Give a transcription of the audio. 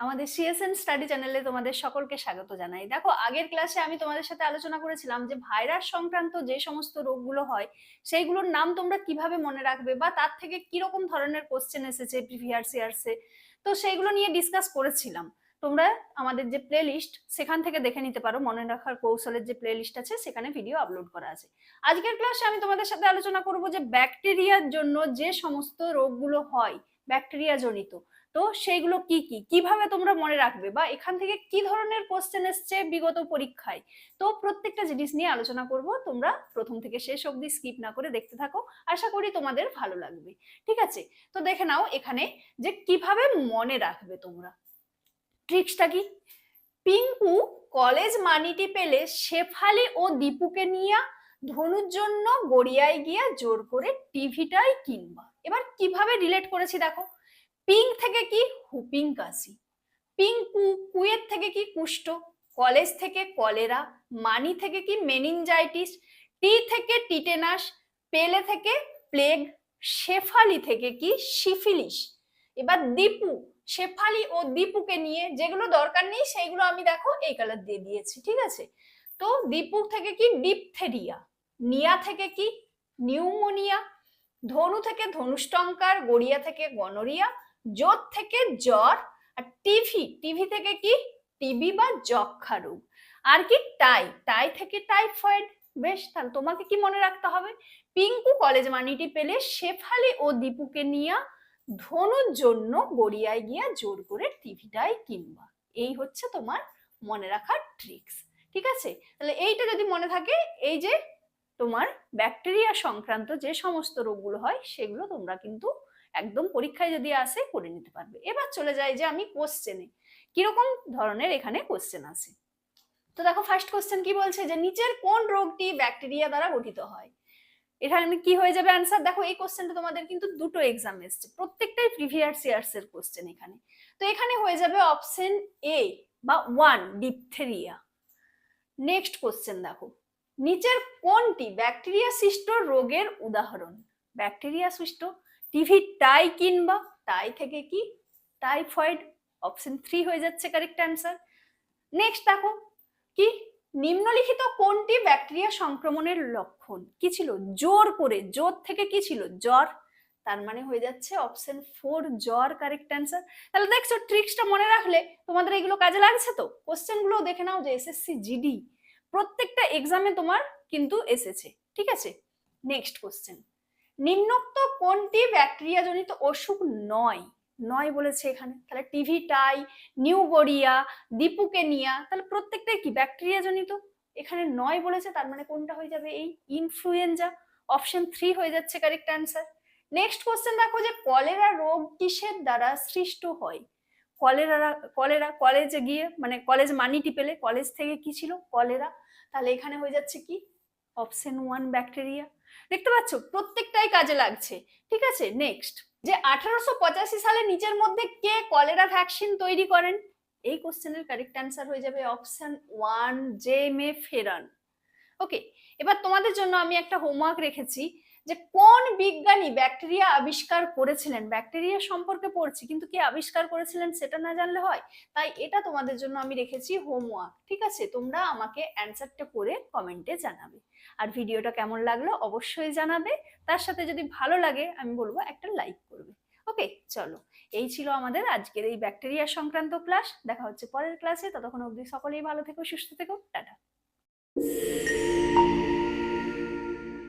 আমাদের CSN study চ্যানেলে তোমাদের সকলকে স্বাগত জানাই। দেখো, আগের ক্লাসে আমি তোমাদের সাথে আলোচনা করেছিলাম যে ভাইরাস সংক্রান্ত যে সমস্ত রোগগুলো হয়, সেইগুলোর নাম তোমরা কীভাবে মনে রাখবে বা তার থেকে কীরকম ধরনের কোশ্চেন এসেছে প্রিভিয়াস ইয়ার্সে তো সেইগুলো নিয়ে ডিসকাস করেছিলাম। তোমরা আমাদের যে প্লে লিস্ট সেখান থেকে দেখে নিতে পারো। মনে রাখার কৌশলের যে প্লে লিস্ট আছে, সেখানে ভিডিও আপলোড করা আছে। আজকের ক্লাসে আমি তোমাদের সাথে আলোচনা করব যে ব্যাকটেরিয়ার জন্য যে সমস্ত রোগগুলো হয় ব্যাকটেরিয়া জনিত তো সেইগুলো কি কি? কীভাবে তোমরা মনে রাখবে বা এখান থেকে কি ধরনের কোশ্চেন এসছে বিগত পরীক্ষায়? তো প্রত্যেকটা জিনিস নিয়ে আলোচনা করব। তোমরা প্রথম থেকে শেষ অবধি স্কিপ না করে দেখতে থাকো। আশা করি তোমাদের ভালো লাগবে। ঠিক আছে? তো দেখে নাও এখানে যে কীভাবে মনে রাখবে তোমরা। ট্রিক্সটা কি? পিঙ্কু কলেজ মানিটি পেলে শেফালি ও দীপুকে নিয়ে ধনুর জন্য গড়িয়ায় গিয়া জোর করে টিভিটাই কিনবা। এবার কীভাবে রিলেট করেছি দেখো। পিঙ্ক থেকে কি হুপিং কাশি পিঙ্কু কুয়ের থেকে কি কুষ্ঠ? কলেজ থেকে কলেরা? মানি থেকে কি মেনিনজাইটিস? টি থেকে টিটেনাস? পেলে থেকে প্লেগ? শেফালি থেকে কি সিফিলিস? এবার দীপু, শেফালি ও দীপুকে নিয়ে যেগুলো দরকার নেই, সেইগুলো আমি দেখো এই কালার দিয়ে দিয়েছি, ঠিক আছে? তো দীপু থেকে কি ডিপথেরিয়া? নিয়া থেকে কি নিউমোনিয়া? ধনু থেকে ধনুষ্টঙ্কার? গড়িয়া থেকে গনোরিয়া? জোর থেকে জ্বর আর টিভি টিভি থেকে কি? টিবি বা যক্ষা রোগ আর কি? টাই টাই থেকে টাইফয়েড। বেশ, তাহলে তোমাকে কি মনে রাখতে হবে? পিঙ্কু কলেজ মানিটি পেলে শেফালি ও দীপুকে নিয়ে ধনুর জন্য গড়িয়ায় গিয়া জোর করে টিভিটাই কিনবা। এই হচ্ছে তোমার মনে রাখার ট্রিক্স ঠিক আছে? তাহলে এইটা যদি মনে থাকে, এই যে তোমার ব্যাকটেরিয়া সংক্রান্ত যে সমস্ত রোগগুলো হয়, সেগুলো তোমরা কিন্তু একদম পরীক্ষায় যদি আসে করে নিতে পারবে। এবার চলে যায় যে আমি কোশ্চেনে কীরকম ধরনের এখানে কোশ্চেন আছে? তো দেখো ফার্স্ট কোশ্চেন কি বলছে যে, নিচের কোন রোগটি ব্যাকটেরিয়া দ্বারা গঠিত হয়? এখানে কি হয়ে যাবে অ্যান্সার দেখো এই কোশ্চেনটা তোমাদের কিন্তু দুটো এক্সাম এসছে। প্রত্যেকটাই প্রিভিয়াস ইয়ার্স এর কোশ্চেন এখানে। তো এখানে হয়ে যাবে অপশন এ বা ওয়ান ডিপথেরিয়া নেক্সট কোশ্চেন দেখো। নিচের কোনটি ব্যাকটেরিয়া সৃষ্ট রোগের উদাহরণ? ব্যাকটেরিয়া সৃষ্ট? টিভি টাই কিনবা টাই থেকে কি? টাইফয়েড অপশন থ্রি হয়ে যাচ্ছে কারেক্ট অ্যান্সার নেক্সট দেখো, কি? নিম্নলিখিত কোনটি ব্যাকটেরিয়া সংক্রমণের লক্ষণ? কি ছিল? জোর করে জোর থেকে কি ছিল? জ্বর, তার মানে হয়ে যাচ্ছে অপশন ফোর জ্বর কারেক্ট অ্যান্সার তাহলে দেখছ ট্রিক্সটা মনে রাখলে তোমাদের এগুলো কাজে লাগছে তো? কোশ্চেনগুলো দেখে নাও যে এসএসসি জিডি প্রত্যেকটা এক্সামে তোমার কিন্তু এসেছে, ঠিক আছে? নেক্সট কোশ্চেন নিম্নোক্ত কোনটি ব্যাকটেরিয়া জনিত অসুখ নয়? নয় বলেছে এখানে। তাহলে টিভি টাই নিউগোরিয়া দীপুকেনিয়া তাহলে প্রত্যেকটাই কি ব্যাকটেরিয়া জনিত এখানে নয় বলেছে, তার মানে কোনটা হয়ে যাবে? এই ইনফ্লুয়েঞ্জা অপশন থ্রি হয়ে যাচ্ছে কারেক্ট অ্যান্সার নেক্সট কোশ্চেন দেখো যে কলেরা রোগ কিসের দ্বারা সৃষ্ট হয়? কলেরা কলেরা কলেজে গিয়ে মানে কলেজ মানিটি পেলে কলেজ থেকে কি ছিল? কলেরা। তাহলে এখানে হয়ে যাচ্ছে কি? অপশন ওয়ান ব্যাকটেরিয়া দেখতে পাচ্ছ? প্রত্যেকটাই কাজে লাগছে। ঠিক আছে? নেক্সট যে আঠারোশো পঁচাশি সালে নিজের মধ্যে কে কলেরা ভ্যাকসিন তৈরি করেন? এই কোশ্চেনের কারেক্ট অ্যান্সার হয়ে যাবে অপশন ওয়ান জে মে ফেরান ওকে এবার তোমাদের জন্য আমি একটা হোমওয়ার্ক রেখেছি। যে কোন বিজ্ঞানী ব্যাকটেরিয়া আবিষ্কার করেছিলেন? ব্যাকটেরিয়া সম্পর্কে পড়ছি, কিন্তু কে আবিষ্কার করেছিলেন সেটা না জানলে হয়? তাই এটা তোমাদের জন্য আমি রেখেছি হোমওয়ার্ক ঠিক আছে? তোমরা আমাকে অ্যান্সারটা করে কমেন্টে জানাবে। আর ভিডিওটা কেমন লাগল অবশ্যই জানাবে। তার সাথে যদি ভালো লাগে, আমি বলব একটা লাইক করবে। ওকে চলো। এই ছিল আমাদের আজকের এই ব্যাকটেরিয়া সংক্রান্ত ক্লাস দেখা হচ্ছে পরের ক্লাসে ততক্ষণ অবধি সকলেই ভালো থেকো, সুস্থ থেকো। টাটা।